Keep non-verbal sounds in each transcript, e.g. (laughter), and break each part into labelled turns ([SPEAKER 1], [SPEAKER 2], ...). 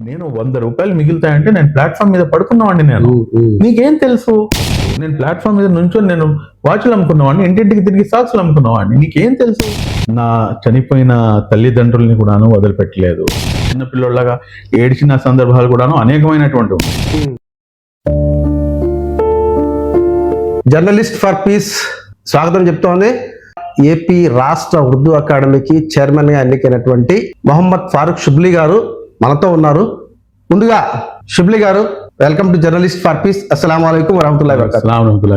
[SPEAKER 1] నేను వంద రూపాయలు మిగులుతాయంటే నేను ప్లాట్ఫామ్ మీద పడుకున్నవాడిని నేను. నీకేం తెలుసు? నేను ప్లాట్ఫామ్ మీద నుంచొని నేను వాచ్లు అమ్ముకున్నవాడిని ఇంటింటికి తిరిగి సాక్స్లు అమ్ముకున్నవాడిని. నీకేం తెలుసు? నా చనిపోయిన తల్లిదండ్రుల్ని కూడాను వదిలిపెట్టలేదు. చిన్నపిల్లలాగా ఏడ్చిన సందర్భాలు కూడాను అనేకమైనటువంటి
[SPEAKER 2] జర్నలిస్ట్ ఫర్ పీస్ స్వాగతం చెప్తోంది. ఏపీ రాష్ట్ర ఉర్దూ అకాడమీకి చైర్మన్గా ఎన్నికైనటువంటి మొహమ్మద్ ఫారూక్ షుబ్లీ గారు. మనతో ఉన్నారు. ముందుగా షుబ్లీ గారు welcome to journalist for peace అస్సలం అయికం వరకాతు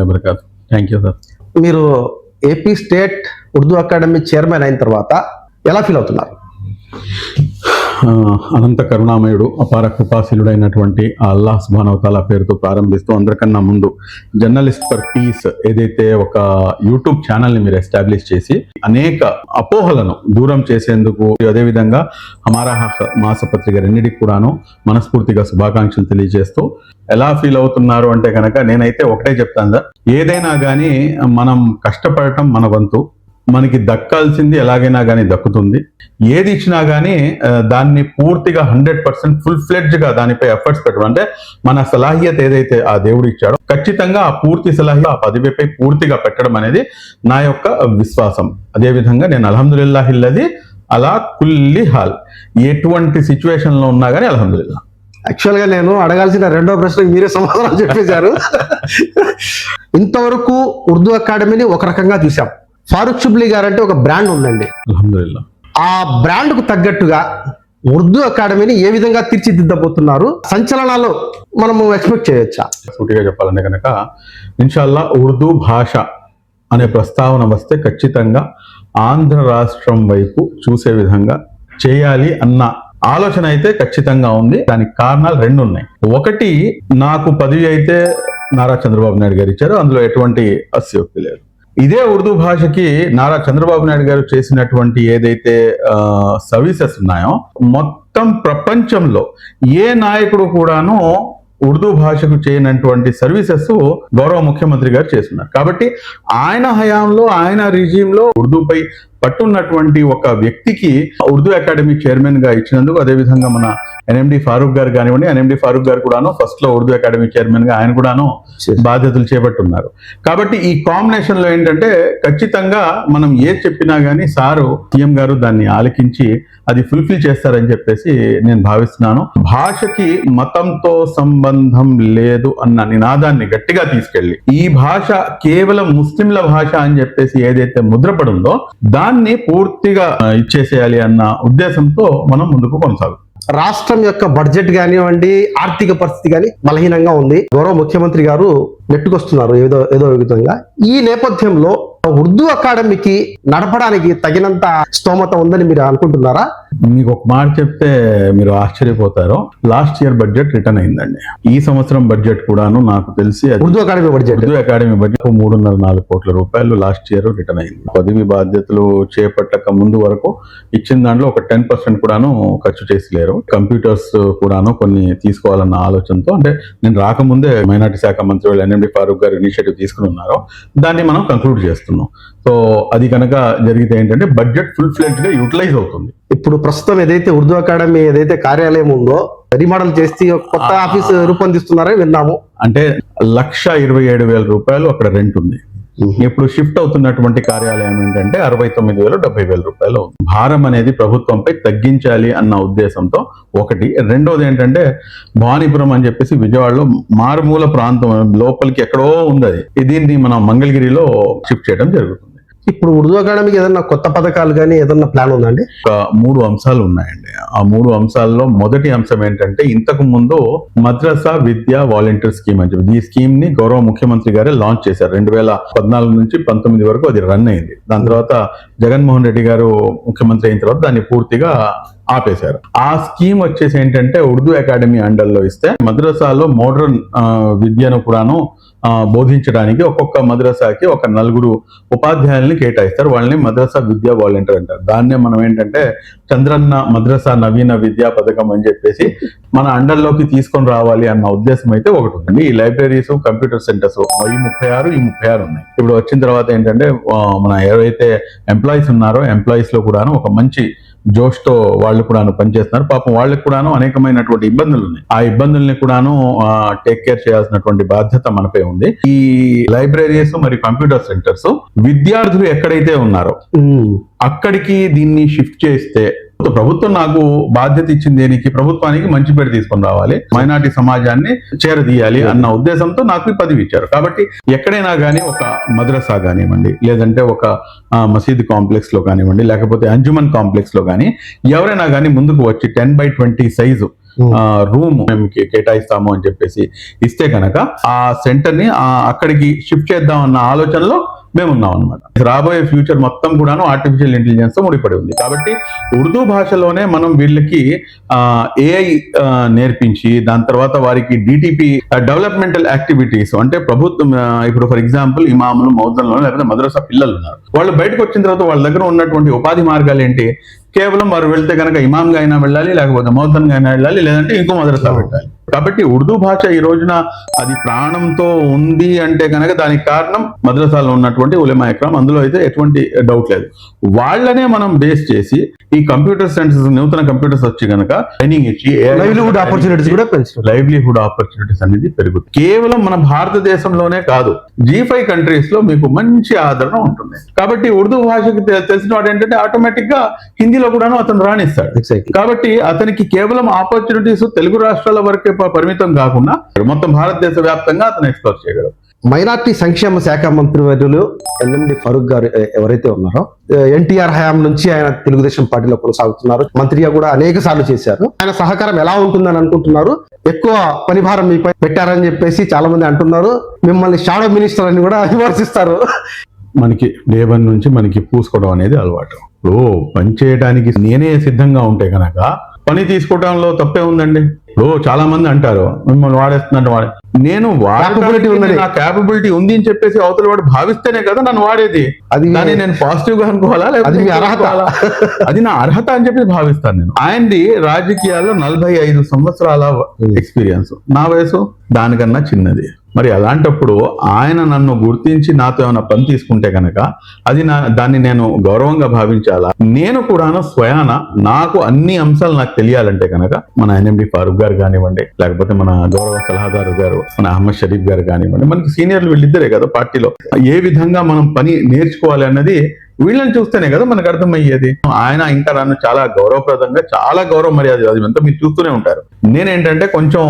[SPEAKER 1] వబరకాతు థ్యాంక్ యూ సార్
[SPEAKER 2] మీరు AP state Urdu academy chairman అయిన తర్వాత ఎలా ఫీల్ అవుతున్నారు?
[SPEAKER 1] అనంత కరుణామయుడు అపార కృపాశీలుడైనటువంటి అల్లాహ్ సుబానవతాల పేరుతో ప్రారంభిస్తూ అందరికన్నా ముందు జర్నలిస్ట్ ఫర్ పీస్ ఏదైతే ఒక యూట్యూబ్ ఛానల్ని మీరు ఎస్టాబ్లిష్ చేసి అనేక అపోహలను దూరం చేసేందుకు అదేవిధంగా హమారా మాస మాసపత్రిక రెండింటికి కూడాను మనస్ఫూర్తిగా శుభాకాంక్షలు తెలియజేస్తూ ఎలా ఫీల్ అవుతున్నారు అంటే కనుక నేనైతే ఒకటే చెప్తాను సార్. ఏదైనా కానీ మనం కష్టపడటం మన వంతు. మనకి దక్కాల్సింది ఎలాగైనా కానీ దక్కుతుంది. ఏది ఇచ్చినా కానీ దాన్ని పూర్తిగా హండ్రెడ్ పర్సెంట్ ఫుల్ ఫ్లెడ్జ్గా దానిపై ఎఫర్ట్స్ పెట్టడం. అంటే మన సలాహియత్ ఏదైతే ఆ దేవుడు ఇచ్చాడో ఖచ్చితంగా ఆ పూర్తి సలాహియత్ ఆ పదవిపై పూర్తిగా పెట్టడం అనేది నా యొక్క విశ్వాసం. అదే విధంగా నేను అల్హమ్దుల్లాహిల్లది అలా కుల్లి హాల్. ఎటువంటి సిచ్యువేషన్లో ఉన్నా కానీ అల్హమ్దుల్లా
[SPEAKER 2] యాక్చువల్గా నేను అడగాల్సిన రెండో ప్రశ్నకు మీరే సమాధానం చెప్పేశారు. (laughs) ఇంతవరకు ఉర్దూ అకాడమీని ఒక రకంగా చూసాం ఫారూక్ షుబ్లీ గారు అంటే ఒక బ్రాండ్ ఉందండి. ఆ బ్రాండ్కు తగ్గట్టుగా ఉర్దూ అకాడమీని ఏ విధంగా తీర్చిదిద్దబోతున్నారు? సంచలనాలు మనము ఎక్స్పెక్ట్ చేయొచ్చా?
[SPEAKER 1] సూటిగా చెప్పాలంటే కనుక ఇన్షాల్లా ఉర్దూ భాష అనే ప్రస్తావన వస్తే ఖచ్చితంగా ఆంధ్ర రాష్ట్రం వైపు చూసే విధంగా చేయాలి అన్న ఆలోచన అయితే ఖచ్చితంగా ఉంది. దానికి కారణాలు రెండు ఉన్నాయి. ఒకటి నాకు పదవి అయితే నారా చంద్రబాబు నాయుడు గారు ఇచ్చారు. అందులో ఎటువంటి అస్యోక్తి లేదు. ఇదే ఉర్దూ భాషకి నారా చంద్రబాబు నాయుడు గారు చేసినటువంటి ఏదైతే సర్వీసెస్ ఉన్నాయో మొత్తం ప్రపంచంలో ఏ నాయకుడు కూడాను ఉర్దూ భాషకు చేయనటువంటి సర్వీసెస్ గౌరవ ముఖ్యమంత్రి గారు చేస్తున్నారు. కాబట్టి ఆయన హయాంలో ఆయన రిజీంలో ఉర్దూపై పట్టున్నటువంటి ఒక వ్యక్తికి ఉర్దూ అకాడమీ చైర్మన్గా ఇచ్చినందుకు అదేవిధంగా మన ఎన్ఎండి ఫారూక్ గారు కానివ్వండి ఎన్ఎండి ఫారూక్ గారు కూడాను ఫస్ట్లో ఉర్దూ అకాడమీ చైర్మన్గా ఆయన కూడాను బాధ్యతలు చేపట్టున్నారు. కాబట్టి ఈ కాంబినేషన్లో ఏంటంటే ఖచ్చితంగా మనం ఏ చెప్పినా గానీ సారు సీఎం గారు దాన్ని ఆలకించి అది ఫుల్ఫిల్ చేస్తారని చెప్పేసి నేను భావిస్తున్నాను. భాషకి మతంతో సంబంధం లేదు అన్న నినాదాన్ని గట్టిగా తీసుకెళ్ళి ఈ భాష కేవలం ముస్లింల భాష అని చెప్పేసి ఏదైతే ముద్రపడుందో దాన్ని పూర్తిగా ఇచ్చేసేయాలి అన్న ఉద్దేశంతో మనం ముందుకు కొనసాగుతాం.
[SPEAKER 2] రాష్ట్రం యొక్క బడ్జెట్ కానివ్వండి ఆర్థిక పరిస్థితి కానీ బలహీనంగా ఉంది. గౌరవ ముఖ్యమంత్రి గారు నెట్టుకొస్తున్నారు ఏదో ఏదో విధంగా. ఈ నేపథ్యంలో ఉర్దూ అకాడమీకి నడపడానికి తగినంత స్తోమత ఉందని మీరు అనుకుంటున్నారా?
[SPEAKER 1] మీకు ఒక మాట చెప్తే మీరు ఆశ్చర్యపోతారు. లాస్ట్ ఇయర్ బడ్జెట్ రిటర్న్ అయిందండి. ఈ సంవత్సరం బడ్జెట్ కూడాను నాకు తెలిసి
[SPEAKER 2] Urdu academy budget.
[SPEAKER 1] Urdu academy budget మూడున్నర నాలుగు కోట్ల రూపాయలు లాస్ట్ ఇయర్ రిటర్న్ అయింది. పదవి బాధ్యతలు చేపట్టక ముందు వరకు ఇచ్చిన దాంట్లో ఒక టెన్ పర్సెంట్ కూడాను ఖర్చు చేసి లేరు కంప్యూటర్స్ కూడాను కొన్ని తీసుకోవాలన్న ఆలోచనతో అంటే నేను రాకముందే మైనార్టీ శాఖ మంత్రి వాళ్ళు ఎన్ఎండి ఫారూక్ గారు ఇనిషియేటివ్ తీసుకుని ఉన్నారు. దాన్ని మనం కంక్లూడ్ చేస్తున్నాం. సో అది కనుక జరిగితే ఏంటంటే బడ్జెట్ ఫుల్ ఫ్లెడ్జ్గా యూటిలైజ్ అవుతుంది.
[SPEAKER 2] ఇప్పుడు ప్రస్తుతం ఏదైతే ఉర్దూ అకాడమీ ఏదైతే కార్యాలయం ఉందో రీమోడల్ చేసి కొత్త ఆఫీస్ రూపొందిస్తున్నారని విన్నాము.
[SPEAKER 1] అంటే లక్ష ఇరవై ఏడు వేల రూపాయలు అక్కడ రెంట్ ఉంది. ఇప్పుడు షిఫ్ట్ అవుతున్నటువంటి కార్యాలయం ఏంటంటే అరవై తొమ్మిది వేలు డెబ్బై వేల రూపాయలు భారం అనేది ప్రభుత్వంపై తగ్గించాలి అన్న ఉద్దేశంతో ఒకటి. రెండోది ఏంటంటే భవానీపురం అని చెప్పేసి విజయవాడలో మారుమూల ప్రాంతం లోపలికి ఎక్కడో ఉంది అది. దీన్ని మనం మంగళగిరిలో షిఫ్ట్ చేయడం జరుగుతుంది.
[SPEAKER 2] ఇప్పుడు ఉర్దూ అకాడమీకి ఏదన్నా కొత్త పథకాలు కానీ ఏదన్నా ప్లాన్ ఉందండి
[SPEAKER 1] ఒక మూడు అంశాలు ఉన్నాయండి. ఆ మూడు అంశాల్లో మొదటి అంశం ఏంటంటే ఇంతకు ముందు మద్రసా విద్యా వాలంటీర్ స్కీమ్ అని చెప్పి ఈ స్కీమ్ని గౌరవ ముఖ్యమంత్రి గారే లాంచ్ చేశారు. రెండు వేల పద్నాలుగు నుంచి పంతొమ్మిది వరకు అది రన్ అయింది. దాని తర్వాత జగన్మోహన్ రెడ్డి గారు ముఖ్యమంత్రి అయిన తర్వాత దాన్ని పూర్తిగా ఆపేశారు. ఆ స్కీమ్ వచ్చేసి ఏంటంటే ఉర్దూ అకాడమీ అండర్లో ఇస్తే మద్రసాలో మోడర్న్ విద్యను కూడాను బోధించడానికి ఒక్కొక్క మద్రసాకి ఒక నలుగురు ఉపాధ్యాయుల్ని కేటాయిస్తారు. వాళ్ళని మద్రసా విద్యా వాలంటీర్ అంటారు. దాన్నే మనం ఏంటంటే చంద్రన్న మద్రసా నవీన విద్యా పథకం అని చెప్పేసి మన అండర్లోకి తీసుకొని రావాలి అన్న ఉద్దేశం అయితే ఒకటి ఉందండి ఈ లైబ్రరీస్ కంప్యూటర్ సెంటర్స్ ఈ ముప్పై ఆరు ఈ ముప్పై ఆరు ఉన్నాయి. ఇప్పుడు వచ్చిన తర్వాత ఏంటంటే మన ఎవరైతే ఎంప్లాయీస్ ఉన్నారో ఎంప్లాయీస్లో కూడాను ఒక మంచి జోష్తో వాళ్ళు కూడాను పనిచేస్తున్నారు. పాపం వాళ్ళకి కూడాను అనేకమైనటువంటి ఇబ్బందులు ఉన్నాయి. ఆ ఇబ్బందుల్ని కూడాను టేక్ కేర్ చేయాల్సినటువంటి బాధ్యత మనపై ఉంది. ఈ లైబ్రరీస్ మరియు కంప్యూటర్ సెంటర్స్ విద్యార్థులు ఎక్కడైతే ఉన్నారో అక్కడికి దీన్ని షిఫ్ట్ చేస్తే ప్రభుత్వం నాకు బాధ్యత ఇచ్చింది దేనికి? ప్రభుత్వానికి మంచి పేరు తీసుకొని రావాలి. మైనార్టీ సమాజాన్ని చేరదీయాలి అన్న ఉద్దేశంతో నాకు ఈ పదవి ఇచ్చారు. కాబట్టి ఎక్కడైనా కానీ ఒక మద్రసా కానివ్వండి లేదంటే ఒక మసీద్ కాంప్లెక్స్లో కానివ్వండి లేకపోతే అంజుమన్ కాంప్లెక్స్లో కానీ ఎవరైనా కానీ ముందుకు వచ్చి ten by twenty size. Room మేము కేటాయిస్తాము అని చెప్పేసి ఇస్తే కనుక ఆ సెంటర్ని అక్కడికి షిఫ్ట్ చేద్దాం అన్న ఆలోచనలో మేము ఉన్నాం అనమాట రాబోయే ఫ్యూచర్ మొత్తం కూడాను ఆర్టిఫిషియల్ ఇంటెలిజెన్స్తో ముడిపడి ఉంది. కాబట్టి ఉర్దూ భాషలోనే మనం వీళ్ళకి ఏఐ నేర్పించి దాని తర్వాత వారికి డిటిపి డెవలప్మెంటల్ యాక్టివిటీస్ అంటే ప్రభుత్వం ఇప్పుడు ఫర్ ఎగ్జాంపుల్ ఇమాములు మౌజంలో లేకపోతే మద్రసా పిల్లలు ఉన్నారు వాళ్ళు బయటకు వచ్చిన తర్వాత వాళ్ళ దగ్గర ఉన్నటువంటి ఉపాధి మార్గాలు ఏంటి? కేవలం వారు వెళ్తే కనుక ఇమాంగా అయినా వెళ్ళాలి లేకపోతే మౌతన్గా అయినా వెళ్ళాలి లేదంటే ఇంకో మద్రసా పెట్టాలి. కాబట్టి ఉర్దూ భాష ఈ రోజున అది ప్రాణంతో ఉంది అంటే కనుక దానికి కారణం మద్రసాలో ఉన్నటువంటి ఉలమా అందులో అయితే ఎటువంటి డౌట్ లేదు. వాళ్ళనే మనం బేస్ చేసి ఈ కంప్యూటర్ సెంటర్స్ నూతన కంప్యూటర్స్ వచ్చి కనుక ట్రైనింగ్ ఇచ్చి
[SPEAKER 2] లైవ్లీహుడ్ ఆపర్చునిటీస్ కూడా
[SPEAKER 1] లైవ్లీహుడ్ ఆపర్చునిటీస్ అనేది పెరుగుతుంది కేవలం మన భారతదేశంలోనే కాదు జీ ఫైవ్ కంట్రీస్లో మీకు మంచి ఆదరణ ఉంటుంది. కాబట్టి ఉర్దూ భాషకి తెలిసిన వాడు ఏంటంటే ఆటోమేటిక్గా హిందీలో కూడాను అతను రాణిస్తాడు. కాబట్టి అతనికి కేవలం ఆపర్చునిటీస్ తెలుగు రాష్ట్రాల వరకే పరిమితం కాకుండా మొత్తం భారతదేశ వ్యాప్తంగా అతను ఎక్స్ప్లోర్ చేయగలరు
[SPEAKER 2] మైనార్టీ సంక్షేమ శాఖ మంత్రి వర్యులు ఎన్ఎండి ఫరూక్ గారు ఎవరైతే ఉన్నారో ఎన్టీఆర్ హయాం నుంచి ఆయన తెలుగుదేశం పార్టీలో కొనసాగుతున్నారు. మంత్రిగా కూడా అనేక సార్లు చేశారు. ఆయన సహకారం ఎలా ఉంటుందని అనుకుంటున్నారు? ఎక్కువ పనిభారం మీపై పెట్టారని చెప్పేసి చాలా మంది అంటున్నారు. మిమ్మల్ని షాడో మినిస్టర్ అని కూడా విమర్శిస్తారు.
[SPEAKER 1] మనకి డే వన్ నుంచి మనకి పూసుకోవడం అనేది అలవాటు. ఇప్పుడు పని చేయడానికి నేనే సిద్ధంగా ఉంటే కనుక పని తీసుకోవడంలో తప్పే ఉందండి. ఇప్పుడు చాలా మంది అంటారు మిమ్మల్ని వాడేస్తున్నట్టు వాడే నేను. నా క్యాపబిలిటీ ఉంది అని చెప్పేసి అవతల వాడు భావిస్తేనే కదా నన్ను వాడేది.
[SPEAKER 2] అది
[SPEAKER 1] దాన్ని నేను పాజిటివ్గా అనుకోవాలా
[SPEAKER 2] అది అర్హత.
[SPEAKER 1] అది నా అర్హత అని చెప్పి భావిస్తాను నేను. ఆయనది రాజకీయాల్లో నలభై ఐదు సంవత్సరాల ఎక్స్పీరియన్స్ నా వయసు? దానికన్నా చిన్నది. మరి అలాంటప్పుడు ఆయన నన్ను గుర్తించి నాతో ఏమైనా పని తీసుకుంటే కనుక అది నా దాన్ని నేను గౌరవంగా భావించాలా? నేను కూడాను స్వయాన నాకు అన్ని అంశాలు నాకు తెలియాలంటే కనుక మన ఎన్ఎండి ఫారూక్ గారు కానివ్వండి లేకపోతే మన గౌరవ సలహాదారు గారు మన అహ్మద్ షరీఫ్ గారు కానివ్వండి మనకి సీనియర్లు వీళ్ళిద్దరే కదా పార్టీలో. ఏ విధంగా మనం పని నేర్చుకోవాలి అన్నది వీళ్ళని చూస్తేనే కదా మనకు అర్థమయ్యేది. ఆయన ఇంకా నన్ను చాలా గౌరవప్రదంగా చాలా గౌరవ మర్యాద అది అంతా మీరు చూస్తూనే ఉంటారు. నేనేంటంటే కొంచెం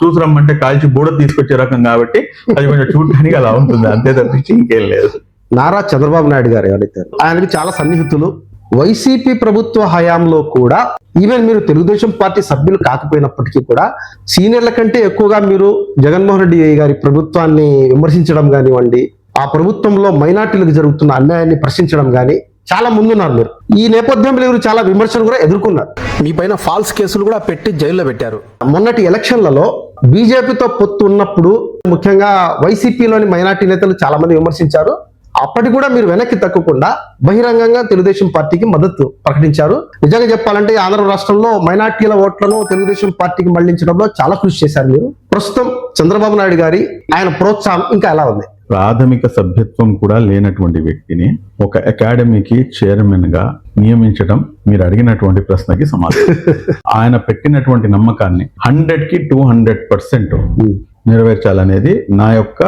[SPEAKER 1] చూసి రమ్మంటే కాల్చి బూడ తీసుకొచ్చే రకం కాబట్టి అది కొంచెం చూడడానికి అలా ఉంటుంది అంతే తప్పించి ఇంకేం లేదు.
[SPEAKER 2] నారా చంద్రబాబు నాయుడు గారు ఎవరైతే ఆయనకి చాలా సన్నిహితులు వైసీపీ ప్రభుత్వ హయాంలో కూడా ఈవెన్ మీరు తెలుగుదేశం పార్టీ సభ్యులు కాకపోయినప్పటికీ కూడా సీనియర్ల కంటే ఎక్కువగా మీరు జగన్మోహన్ రెడ్డి గారి ప్రభుత్వాన్ని విమర్శించడం కానివ్వండి ఆ ప్రభుత్వంలో మైనార్టీలకు జరుగుతున్న అన్యాయాన్ని ప్రశ్నించడం కానీ చాలా ముందున్నారు మీరు. ఈ నేపథ్యంలో మీరు చాలా విమర్శలు కూడా ఎదుర్కొన్నారు.
[SPEAKER 3] మీ పైన ఫాల్స్ కేసులు కూడా పెట్టి జైల్లో పెట్టారు.
[SPEAKER 2] మొన్నటి ఎలక్షన్లలో బీజేపీతో పొత్తు ఉన్నప్పుడు ముఖ్యంగా వైసీపీలోని మైనార్టీ నేతలు చాలా మంది విమర్శించారు. అప్పటి కూడా మీరు వెనక్కి తగ్గకుండా బహిరంగంగా తెలుగుదేశం పార్టీకి మద్దతు ప్రకటించారు. నిజంగా చెప్పాలంటే ఆంధ్ర రాష్ట్రంలో మైనార్టీల ఓట్లను తెలుగుదేశం పార్టీకి మళ్ళించడంలో చాలా కృషి చేశారు మీరు. ప్రస్తుతం చంద్రబాబు నాయుడు గారి ఆయన ప్రోత్సాహం ఇంకా ఎలా ఉంది?
[SPEAKER 1] ప్రాథమిక సభ్యత్వం కూడా లేనటువంటి వ్యక్తిని ఒక అకాడమీకి చైర్మన్గా నియమించడం మీరు అడిగినటువంటి ప్రశ్నకి సమాధానం. (laughs) ఆయన పెట్టినటువంటి నమ్మకాన్ని హండ్రెడ్కి టూ హండ్రెడ్ పర్సెంట్ నెరవేర్చాలనేది నా యొక్క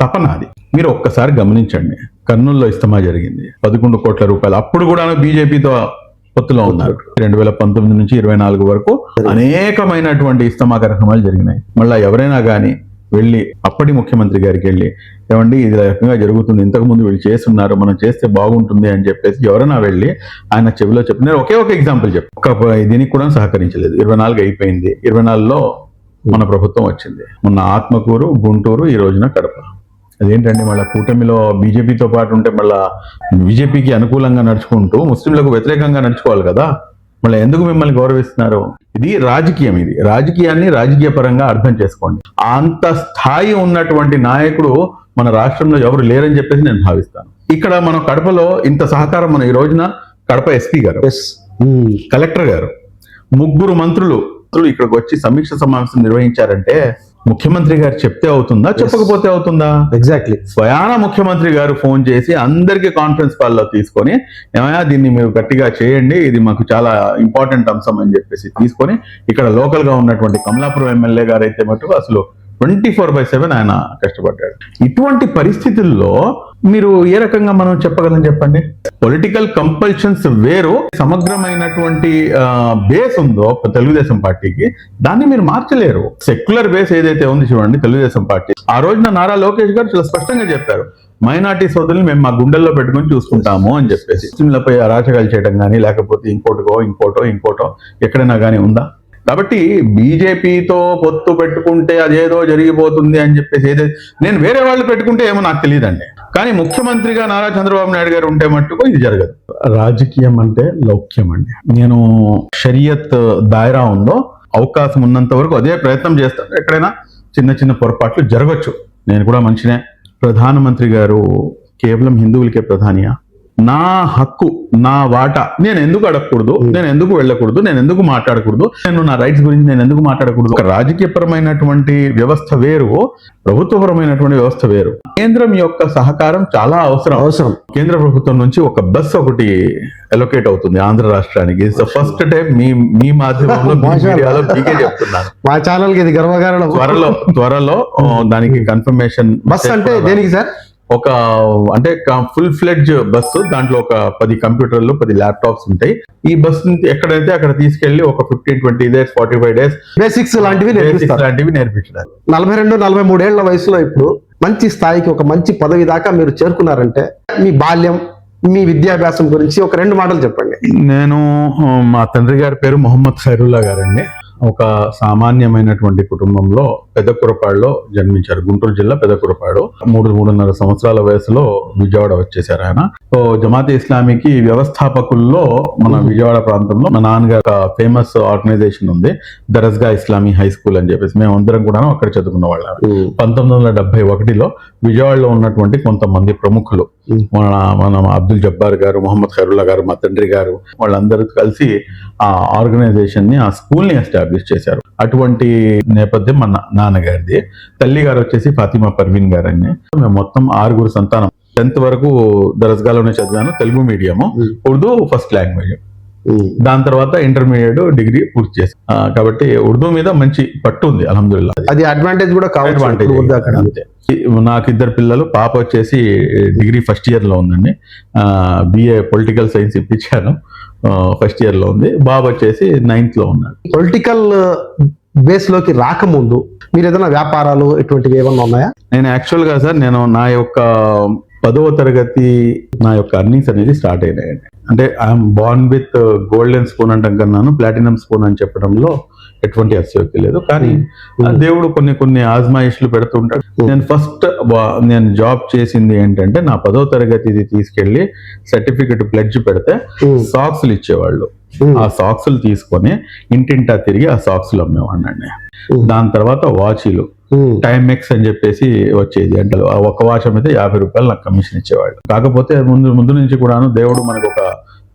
[SPEAKER 1] తపన అది. మీరు ఒక్కసారి గమనించండి. కర్నూలులో ఇస్తమా జరిగింది. పదకొండు కోట్ల రూపాయలు. అప్పుడు కూడా బీజేపీతో పొత్తులో ఉన్నారు. రెండు వేల పంతొమ్మిది నుంచి ఇరవై నాలుగు వరకు అనేకమైనటువంటి ఇస్తమా కార్యక్రమాలు జరిగినాయి. మళ్ళా ఎవరైనా కానీ వెళ్ళి అప్పటి ముఖ్యమంత్రి గారికి వెళ్ళి ఏమండి ఇది రకంగా జరుగుతుంది ఇంతకు ముందు వీళ్ళు చేస్తున్నారు మనం చేస్తే బాగుంటుంది అని చెప్పేసి ఎవరైనా వెళ్ళి ఆయన చెవిలో చెప్పి నేను ఒకే ఒక ఎగ్జాంపుల్ చెప్పు ఒక దీనికి కూడా సహకరించలేదు. ఇరవై నాలుగు అయిపోయింది. ఇరవై నాలుగులో మన ప్రభుత్వం వచ్చింది. మొన్న ఆత్మకూరు గుంటూరు ఈ రోజున కడప. అదేంటండి మళ్ళీ కూటమిలో బీజేపీతో పాటు ఉంటే మళ్ళా బీజేపీకి అనుకూలంగా నడుచుకుంటూ ముస్లింలకు వ్యతిరేకంగా నడుచుకోవాలి కదా? మళ్ళీ ఎందుకు మిమ్మల్ని గౌరవిస్తున్నారు? ఇది రాజకీయం ఇది. రాజకీయాన్ని రాజకీయ పరంగా అర్థం చేసుకోండి. అంత స్థాయి ఉన్నటువంటి నాయకుడు మన రాష్ట్రంలో ఎవరు లేరని చెప్పేసి నేను భావిస్తాను. ఇక్కడ మన కడపలో ఇంత సహకారం మన ఈ రోజున కడప ఎస్పీ గారు కలెక్టర్ గారు ముగ్గురు మంత్రులు ఇక్కడికి వచ్చి సమీక్ష సమావేశం నిర్వహించారంటే ముఖ్యమంత్రి గారు చెప్తే అవుతుందా చెప్పకపోతే అవుతుందా?
[SPEAKER 2] ఎగ్జాక్ట్లీ
[SPEAKER 1] స్వయాన ముఖ్యమంత్రి గారు ఫోన్ చేసి అందరికీ కాన్ఫరెన్స్ కాల్లో తీసుకొని ఏమయ్యా దీన్ని మీరు గట్టిగా చేయండి ఇది మాకు చాలా ఇంపార్టెంట్ అంశం అని చెప్పేసి తీసుకొని ఇక్కడ లోకల్గా ఉన్నటువంటి కమలాపురం ఎమ్మెల్యే గారు అయితే మటుకు అసలు ట్వంటీ ఫోర్ బై సెవెన్ ఆయన కష్టపడ్డాడు. ఇటువంటి పరిస్థితుల్లో మీరు ఏ రకంగా మనం చెప్పగలం చెప్పండి? పొలిటికల్ కంపల్షన్స్ వేరు సమగ్రమైనటువంటి బేస్ ఉందో తెలుగుదేశం పార్టీకి దాన్ని మీరు మార్చలేరు. సెక్యులర్ బేస్ ఏదైతే ఉంది చూడండి తెలుగుదేశం పార్టీ. ఆ రోజున నారా లోకేష్ గారు చాలా స్పష్టంగా చెప్పారు మైనార్టీ సోదరులు మేము మా గుండెల్లో పెట్టుకొని చూసుకుంటాము అని చెప్పేసి. ముస్లింలపై అరాచకాలు చేయడం కానీ లేకపోతే ఇంకోటికో ఇంకోటో ఇంకోటో ఎక్కడైనా కానీ ఉందా? కాబట్టి బీజేపీతో పొత్తు పెట్టుకుంటే అదేదో జరిగిపోతుంది అని చెప్పేసి ఏదైతే నేను వేరే వాళ్ళు పెట్టుకుంటే ఏమో నాకు తెలియదండి. కానీ ముఖ్యమంత్రిగా నారా చంద్రబాబు నాయుడు గారు ఉంటే మట్టుకు ఇది జరగదు. రాజకీయం అంటే లౌక్యం అండి. నేను షరియత్ దాయరా ఉందో అవకాశం ఉన్నంత వరకు అదే ప్రయత్నం చేస్తాను. ఎక్కడైనా చిన్న చిన్న పొరపాట్లు జరగచ్చు. నేను కూడా మంచినే. ప్రధానమంత్రి గారు కేవలం హిందువులకే ప్రధానియా? నా హక్కు నా వాటా నేను ఎందుకు అడగకూడదు? నేను ఎందుకు వెళ్ళకూడదు? నేను ఎందుకు మాట్లాడకూడదు? నేను నా రైట్స్ గురించి నేను ఎందుకు మాట్లాడకూడదు? ఒక రాజకీయపరమైనటువంటి వ్యవస్థ వేరు ప్రభుత్వపరమైనటువంటి వ్యవస్థ వేరు. కేంద్రం యొక్క సహకారం చాలా అవసరం.
[SPEAKER 2] అవసరం.
[SPEAKER 1] కేంద్ర ప్రభుత్వం నుంచి ఒక బస్ ఒకటి అలొకేట్ అవుతుంది ఆంధ్ర రాష్ట్రానికి. ఫస్ట్ టైం మీ మీ మాధ్యమంలో మీ (laughs)
[SPEAKER 2] మాషాల్లా.
[SPEAKER 1] మీడియాలో మీకే చెప్తున్నాను.
[SPEAKER 2] మా ఛానల్కి ఇది గర్వకారణం.
[SPEAKER 1] త్వరలో త్వరలో (laughs) దానికి కన్ఫర్మేషన్
[SPEAKER 2] బస్ అంటే దేనికి సార్?
[SPEAKER 1] ఒక అంటే ఫుల్ ఫ్లెడ్జ్ బస్సు దాంట్లో ఒక పది కంప్యూటర్లు పది ల్యాప్టాప్స్ ఉంటాయి. ఈ బస్ ఎక్కడైతే అక్కడ తీసుకెళ్ళి ఒక fifteen twenty days forty five days
[SPEAKER 2] basics లాంటివి
[SPEAKER 1] లాంటివి నేర్పించడానికి
[SPEAKER 2] నలభై రెండు నలభై మూడేళ్ళ వయసులో ఇప్పుడు మంచి స్థాయికి ఒక మంచి పదవి దాకా మీరు చేరుకున్నారంటే మీ బాల్యం మీ విద్యాభ్యాసం గురించి ఒక రెండు మాటలు చెప్పండి.
[SPEAKER 1] నేను మా తండ్రి గారి పేరు మొహమ్మద్ ఖైరుల్లా గారండి. ఒక సామాన్యమైనటువంటి కుటుంబంలో పెద్దకురపాడులో జన్మించారు. గుంటూరు జిల్లా పెద్దకురపాడు మూడు మూడున్నర సంవత్సరాల వయసులో విజయవాడ వచ్చేసారు ఆయన. సో జమాతే ఇస్లామీకి వ్యవస్థాపకుల్లో మన విజయవాడ ప్రాంతంలో మా నాన్నగారు ఫేమస్ ఆర్గనైజేషన్ ఉంది. దరస్గా ఇస్లామీ హై స్కూల్ అని చెప్పేసి మేము అందరం కూడా అక్కడ చదువుకున్న వాళ్ళం. పంతొమ్మిది వందల డెబ్బై ఒకటిలో విజయవాడలో ఉన్నటువంటి కొంతమంది ప్రముఖులు మన మన అబ్దుల్ జబ్బార్ గారు మొహమ్మద్ ఖైరుల్లా గారు మా తండ్రి గారు వాళ్ళందరూ కలిసి ఆ ఆర్గనైజేషన్ని ఆ స్కూల్ని ఎస్టాబ్లిష్ చేశారు. అటువంటి నేపథ్యం మన నాన్నగారిది. తల్లి గారు వచ్చేసి ఫాతిమా పర్వీన్ గారు అని మేము మొత్తం ఆరుగురు సంతానం. టెన్త్ వరకు దరస్గాలోనే చదివాను Telugu medium Urdu first language. దాని తర్వాత ఇంటర్మీడియట్ డిగ్రీ పూర్తి చేశాను. కాబట్టి ఉర్దూ మీద మంచి పట్టు ఉంది అల్హమ్దుల్లా
[SPEAKER 2] అది అడ్వాంటేజ్ కూడా
[SPEAKER 1] అడ్వాంటేజ్ నాకు ఇద్దరు పిల్లలు పాప వచ్చేసి డిగ్రీ ఫస్ట్ ఇయర్లో ఉందండి బిఏ పొలిటికల్ సైన్స్ ఇప్పించాను. ఫస్ట్ ఇయర్లో ఉంది. బాబు వచ్చేసి నైన్త్లో ఉన్నాడు.
[SPEAKER 2] పొలిటికల్ బేస్లోకి రాకముందు మీరు ఏదైనా వ్యాపారాలు ఇటువంటివి ఏమన్నా ఉన్నాయా?
[SPEAKER 1] నేను యాక్చువల్గా సార్ నేను నా యొక్క పదవ తరగతి నా యొక్క అర్నింగ్స్ అనేది స్టార్ట్ అయినాయండి. అంటే I'm born with golden spoon అంటాం కన్నాను ప్లాటినం స్పూన్ అని చెప్పడంలో ఎటువంటి అస్యోక్తి లేదు. కానీ దేవుడు కొన్ని కొన్ని ఆజ్మాయిష్లు పెడుతుంటాడు నేను ఫస్ట్ నేను జాబ్ చేసింది ఏంటంటే నా పదో తరగతిది తీసుకెళ్ళి సర్టిఫికెట్ ప్లెడ్జ్ పెడితే సాక్స్లు ఇచ్చేవాళ్ళు. ఆ సాక్స్లు తీసుకొని ఇంటింటా తిరిగి ఆ సాక్స్లు అమ్మేవాడిని దాని తర్వాత వాచీలు. టైమ్ ఎక్స్ అని చెప్పేసి వచ్చేది. అంటే ఒక వాచ్ మీద యాభై రూపాయలు నాకు కమిషన్ ఇచ్చేవాళ్ళు. కాకపోతే ముందు ముందు నుంచి కూడాను దేవుడు మనకు ఒక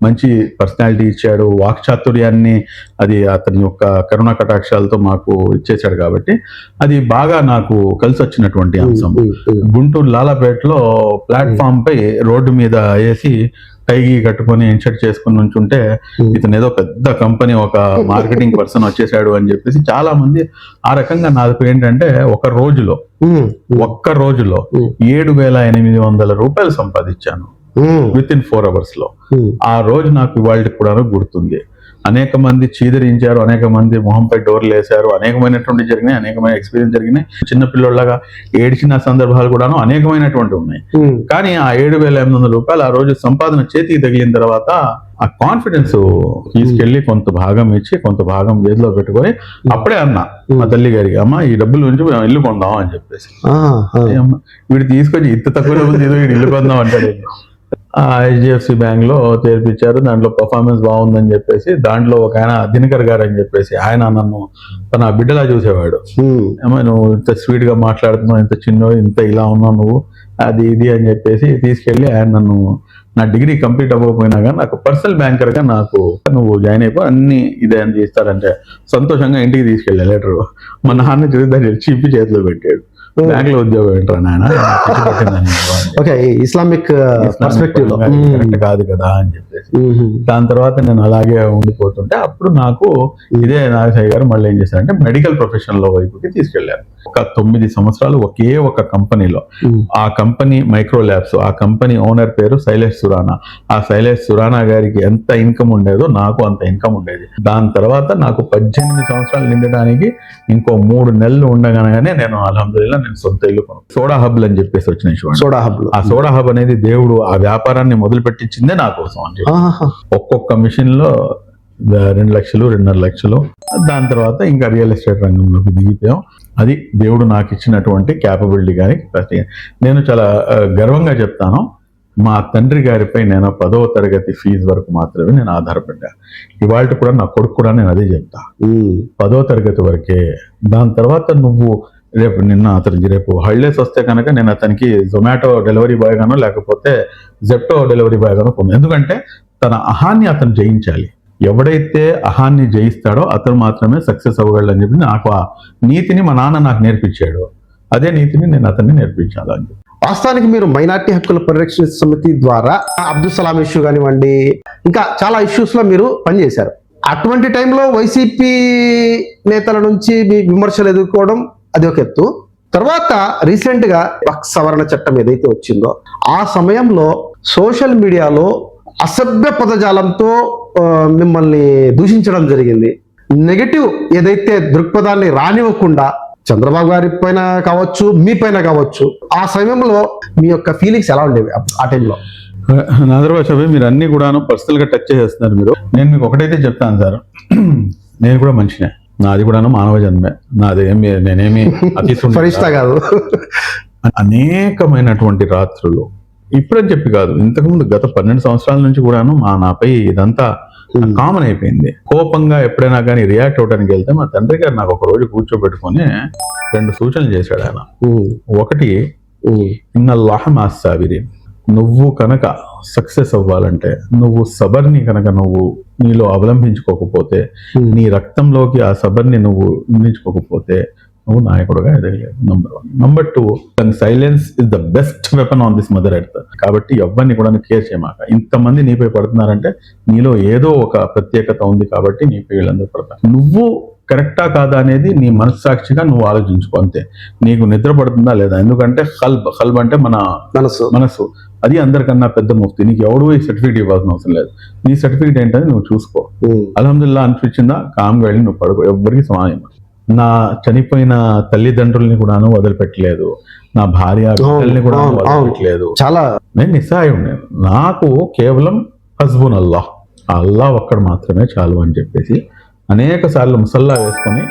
[SPEAKER 1] మంచి పర్సనాలిటీ ఇచ్చాడు. వాక్చాతుర్యాన్ని అది అతని యొక్క కరుణ కటాక్షాలతో మాకు ఇచ్చేసాడు కాబట్టి అది బాగా నాకు కలిసి వచ్చినటువంటి అంశం. గుంటూరు లాలాపేటలో ప్లాట్ఫామ్ పై రోడ్డు మీద వేసి టైగి కట్టుకొని ఇన్షర్ట్ చేసుకుని నుంచుంటే ఇతను ఏదో పెద్ద కంపెనీ ఒక మార్కెటింగ్ పర్సన్ వచ్చేసాడు అని చెప్పేసి చాలా మంది ఆ రకంగా నాకు ఏంటంటే ఒక రోజులో ఒక్క రోజులో ఏడు వేల ఎనిమిది వందల రూపాయలు సంపాదించాను. విత్ ఇన్ ఫోర్ అవర్స్లో. ఆ రోజు నాకు ఇవాళ కూడా గుర్తుంది. అనేక మంది చీదరించారు అనేక మంది మొహంపై డోర్లు వేశారు అనేకమైనటువంటి జరిగినాయి అనేకమైన ఎక్స్పీరియన్స్ జరిగినాయి. చిన్న పిల్లోళ్ళగా ఏడ్చిన సందర్భాలు కూడాను అనేకమైనటువంటి ఉన్నాయి. కానీ ఆ ఏడు వేల ఎనిమిది వందల రూపాయలు ఆ రోజు సంపాదన చేతికి తగిలిన తర్వాత ఆ కాన్ఫిడెన్స్ తీసుకెళ్ళి కొంత భాగం ఇచ్చి కొంత భాగం చేతిలో పెట్టుకొని అప్పుడే అన్నా మా తల్లి గారికి అమ్మ ఈ డబ్బుల నుంచి మేము ఇల్లు కొందాం అని చెప్పేసి. వీడు తీసుకొచ్చి ఇంత తక్కువ డబ్బులు తీసి వీడు ఇల్లు కొందాం అంటాడు. హెచ్డిఎఫ్సి బ్యాంక్లో చేర్పించారు. దాంట్లో పర్ఫార్మెన్స్ బాగుందని చెప్పేసి దాంట్లో ఒక ఆయన దినకర్ గారు అని చెప్పేసి ఆయన నన్ను తన బిడ్డలా చూసేవాడు. నువ్వు ఇంత స్వీట్గా మాట్లాడుతున్నావు ఇంత చిన్న ఇంత ఇలా ఉన్నావు నువ్వు అది ఇది అని చెప్పేసి తీసుకెళ్ళి ఆయన నన్ను నా డిగ్రీ కంప్లీట్ అవ్వకపోయినా కానీ నాకు పర్సనల్ బ్యాంకర్గా నాకు నువ్వు జాయిన్ అయిపో అన్ని ఇదే అని చేస్తారంటే సంతోషంగా ఇంటికి తీసుకెళ్ళా లెటర్ మా నాన్న చూసి దాన్ని చింపి చేతిలో పెట్టాడు. బ్యాంక్లో ఉద్యోగం ఏంటారు నాయన?
[SPEAKER 2] Okay Islamic పర్స్పెక్టివ్లో.
[SPEAKER 1] కరెక్ట్ కాదు కదా అని చెప్పేసి. దాని తర్వాత నేను అలాగే ఉండిపోతుంటే అప్పుడు నాకు ఇదే నాగసాయి గారు మళ్ళీ ఏం చేశారంటే మెడికల్ ప్రొఫెషన్లో వైపుకి తీసుకెళ్ళారు ఒక తొమ్మిది సంవత్సరాలు ఒకే ఒక కంపెనీలో. ఆ కంపెనీ మైక్రో ల్యాబ్స్ ఆ కంపెనీ ఓనర్ పేరు శైలేష్ సురానా. ఆ శైలేష్ సురానా గారికి ఎంత ఇన్కమ్ ఉండేదో నాకు అంత ఇన్కమ్ ఉండేది. దాని తర్వాత నాకు పద్దెనిమిది సంవత్సరాలు నిండడానికి ఇంకో మూడు నెలలు ఉండగానే నేను అల్హమ్దుల్లా నేను సొంత ఇల్లు కొను సోడా హబ్లు అని చెప్పేసి వచ్చినాయి చూడండి.
[SPEAKER 2] సోడా హబ్
[SPEAKER 1] ఆ సోడా హబ్ అనేది దేవుడు ఆ వ్యాపారాన్ని మొదలు పెట్టించిందే నా కోసం అని. ఒక్కొక్క మిషన్లో రెండు లక్షలు రెండున్నర లక్షలు. దాని తర్వాత ఇంకా రియల్ ఎస్టేట్ రంగంలోకి దిగిపోయాం. అది దేవుడు నాకు ఇచ్చినటువంటి క్యాపబిలిటీ కానీ కెపాసిటీ కానీ. నేను చాలా గర్వంగా చెప్తాను. మా తండ్రి గారిపై నేను పదవ తరగతి ఫీజు వరకు మాత్రమే నేను ఆధారపడ్డా. ఇవాళ కూడా నా కొడుకు కూడా నేను అదే చెప్తా. పదో తరగతి వరకే. దాని తర్వాత నువ్వు రేపు నిన్న అతనికి రేపు హాలిడేస్ వస్తే కనుక నేను అతనికి జొమాటో డెలివరీ బాయ్ గానో లేకపోతే జెప్టో డెలివరీ బాయ్ గానో ఎందుకంటే తన అహాన్ని అతను జయించాలి. ఎవడైతే అహాన్ని జయిస్తాడో అతను మాత్రమే సక్సెస్ అవ్వగలడు అని చెప్పి నాకు ఆ నీతిని మా నాన్న నాకు నేర్పించాడు. అదే నీతిని నేను అతన్ని నేర్పించాను అని చెప్పి.
[SPEAKER 2] వాస్తవానికి మీరు మైనార్టీ హక్కుల పరిరక్షణ సమితి ద్వారా అబ్దుల్ సలాం ఇష్యూ కానివ్వండి ఇంకా చాలా ఇష్యూస్లో మీరు పనిచేశారు. అటువంటి టైంలో వైసీపీ నేతల నుంచి మీ విమర్శలు ఎదుర్కోవడం అది ఒక ఎత్తు. తర్వాత రీసెంట్గా సవరణ చట్టం ఏదైతే వచ్చిందో ఆ సమయంలో సోషల్ మీడియాలో అసభ్య పదజాలంతో మిమ్మల్ని దూషించడం జరిగింది. నెగటివ్ ఏదైతే దృక్పథాన్ని రానివ్వకుండా చంద్రబాబు గారి పైన కావచ్చు మీ పైన కావచ్చు ఆ సమయంలో మీ యొక్క ఫీలింగ్స్ ఎలా ఉండేవి ఆ టైంలో
[SPEAKER 1] నాదర్బాబు మీరు అన్ని కూడాను పర్సనల్గా టచ్ చేసేస్తున్నారు మీరు. నేను మీకు ఒకటైతే చెప్తాను సార్. (clears throat) నేను కూడా మనిషినే. నాది కూడాను మానవ జన్మే. నాది ఏమి నేనేమి (laughs) అతి
[SPEAKER 2] కాదు.
[SPEAKER 1] అనేకమైనటువంటి రాత్రులు ఇప్పుడని చెప్పి కాదు. ఇంతకుముందు గత పన్నెండు సంవత్సరాల నుంచి కూడాను మా నాపై ఇదంతా కామన్ అయిపోయింది. కోపంగా ఎప్పుడైనా కానీ రియాక్ట్ అవడానికి వెళ్తే మా తండ్రి గారు నాకు ఒక రోజు కూర్చోబెట్టుకొని రెండు సూచనలు చేశాడు ఆయన. ఒకటి మాస్సావిరి నువ్వు కనుక సక్సెస్ అవ్వాలంటే నువ్వు సబర్ని కనుక నువ్వు నీలో అవలంబించుకోకపోతే. నీ రక్తంలోకి ఆ సబర్ని నువ్వు నిందించుకోకపోతే నువ్వు నాయకుడుగా ఎదగలేదు. Number one number two silence is the best weapon on this mother earth కాబట్టి ఎవరిని కూడా కేర్ చేయమాక. ఇంతమంది నీపై పడుతున్నారంటే నీలో ఏదో ఒక ప్రత్యేకత ఉంది కాబట్టి నీపై వీళ్ళందరూ పడతారు. నువ్వు కరెక్టా కాదా అనేది నీ మనస్సాక్షిగా నువ్వు ఆలోచించుకో అంతే. నీకు నిద్ర పడుతుందా లేదా? ఎందుకంటే హల్బ్ హల్బ్ అంటే మన
[SPEAKER 2] మనసు.
[SPEAKER 1] మనసు. అది అందరికన్నా పెద్ద ముఫ్తి నీకు ఎవడు ఈ సర్టిఫికేట్ ఇవ్వాల్సిన అవసరం లేదు. నీ సర్టిఫికేట్ ఏంటని నువ్వు చూసుకో.
[SPEAKER 2] ఉమ్,
[SPEAKER 1] అల్హమ్దుల్లా అనిపించిందా? కామ్గా వెళ్ళి నువ్వు పడుకో. ఎవ్వరికి సమానం నా చనిపోయిన తల్లిదండ్రుల్ని కూడాను వదిలిపెట్టలేదు. నా భార్య బిడ్డల్ని కూడా. వదిలిపెట్టలేదు.
[SPEAKER 2] చాలా
[SPEAKER 1] నేను నిస్సాయం నేను. నాకు కేవలం హస్బున్ అల్లాహ్ ఆ అల్లాహ్ ఒక్కడు మాత్రమే చాలు అని చెప్పేసి అనేక సార్లు ముసల్లా వేసుకొని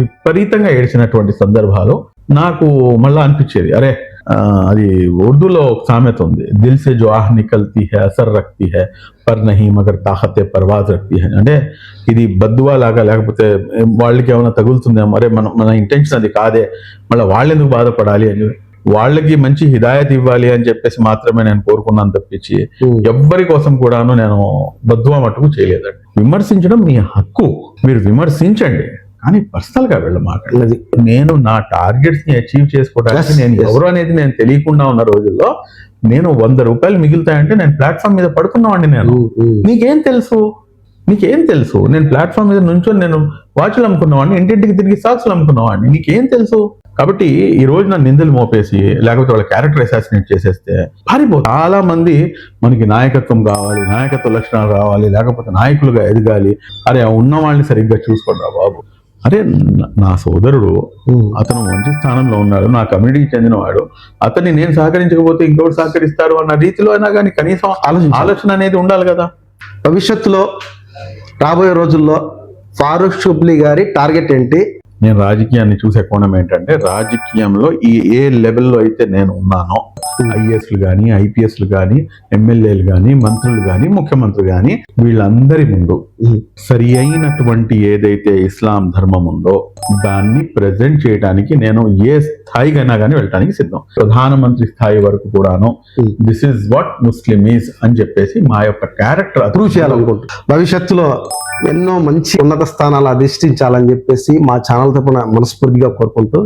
[SPEAKER 1] విపరీతంగా ఏడ్చినటువంటి సందర్భాలు నాకు మళ్ళా అనిపించేది. అరే అది ఉర్దూలో ఒక సామెత ఉంది. దిల్ సే జో ఆహ్ నికల్తీ హై అసర్ రక్తి హై పర్ నహీ మగర్ తాహతే పర్వాజ్ రక్తి హై. అంటే ఇది బద్దువా లాగా లేకపోతే వాళ్ళకి ఏమైనా తగులుతుందేమో అరే మన మన ఇంటెన్షన్ అది కాదే మళ్ళీ వాళ్ళు ఎందుకు బాధపడాలి అని వాళ్ళకి మంచి హిదాయత్ ఇవ్వాలి అని చెప్పేసి మాత్రమే నేను కోరుకున్నాను తప్పించి. ఎవ్వరి కోసం కూడాను నేను బద్దువా మటుకు చేయలేదండి. విమర్శించడం మీ హక్కు. మీరు విమర్శించండి. కానీ పర్సనల్గా వెళ్ళమాకండి
[SPEAKER 2] అది
[SPEAKER 1] నేను నా టార్గెట్స్ని అచీవ్ చేసుకోవడానికి నేను. ఎవరు అనేది నేను తెలియకుండా ఉన్న రోజుల్లో నేను వంద రూపాయలు మిగులుతాయంటే నేను ప్లాట్ఫామ్ మీద పడుకున్నామండి నేను. నీకేం తెలుసు? నీకేం తెలుసు? నేను ప్లాట్ఫామ్ మీద నుంచొని నేను వాచ్లు అమ్ముకున్నవాడిని ఇంటింటికి తిరిగి సాక్స్లు అమ్ముకున్నవాడిని. నీకేం తెలుసు? కాబట్టి ఈ రోజు నన్ను నిందలు మోపేసి లేకపోతే వాళ్ళ క్యారెక్టర్ అసాసినేట్ చేసేస్తే పారిపో చాలా మంది మనకి నాయకత్వం కావాలి నాయకత్వ లక్షణాలు రావాలి లేకపోతే నాయకులుగా ఎదగాలి. అరే ఉన్న వాళ్ళని సరిగ్గా చూసుకోండి బాబు. అరే న- సోదరుడు. అతను మంచి స్థానంలో ఉన్నాడు నా కమ్యూనిటీకి చెందినవాడు అతన్ని నేను సహకరించకపోతే ఇంకొకటి సహకరిస్తారు అన్న రీతిలో అయినా కానీ కనీసం. ఆలోచన అనేది ఉండాలి కదా
[SPEAKER 2] భవిష్యత్తులో రాబోయే రోజుల్లో ఫారూక్ షుబ్లీ గారి టార్గెట్ ఏంటి
[SPEAKER 1] నేను రాజకీయాన్ని చూసే కోణం ఏంటంటే రాజకీయంలో ఈ ఏ లెవెల్లో అయితే నేను ఉన్నానో ఐఏఎస్లు కానీ ఐపీఎస్లు కానీ ఎమ్మెల్యేలు కానీ మంత్రులు కానీ ముఖ్యమంత్రి కానీ వీళ్ళందరి ముందు సరి అయినటువంటి ఏదైతే ఇస్లాం ధర్మం ఉందో దాన్ని ప్రజెంట్ చేయడానికి నేను ఏ స్థాయికైనా కానీ వెళ్ళడానికి సిద్ధం. ప్రధానమంత్రి స్థాయి వరకు కూడాను. This is what Muslim is అని చెప్పేసి మా యొక్క క్యారెక్టర్
[SPEAKER 2] ప్రూవ్ చేయాలనుకుంటున్నాను. భవిష్యత్తులో ఎన్నో మంచి ఉన్నత స్థానాలు అధిష్ఠించాలని చెప్పేసి మా ఛానల్ తరపున మనస్ఫూర్తిగా కోరుకుంటూ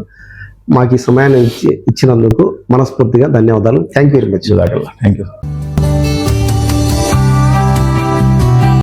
[SPEAKER 2] మాకు ఈ సమయాన్ని ఇచ్చి ఇచ్చినందుకు మనస్ఫూర్తిగా ధన్యవాదాలు. Thank you very much
[SPEAKER 1] thank you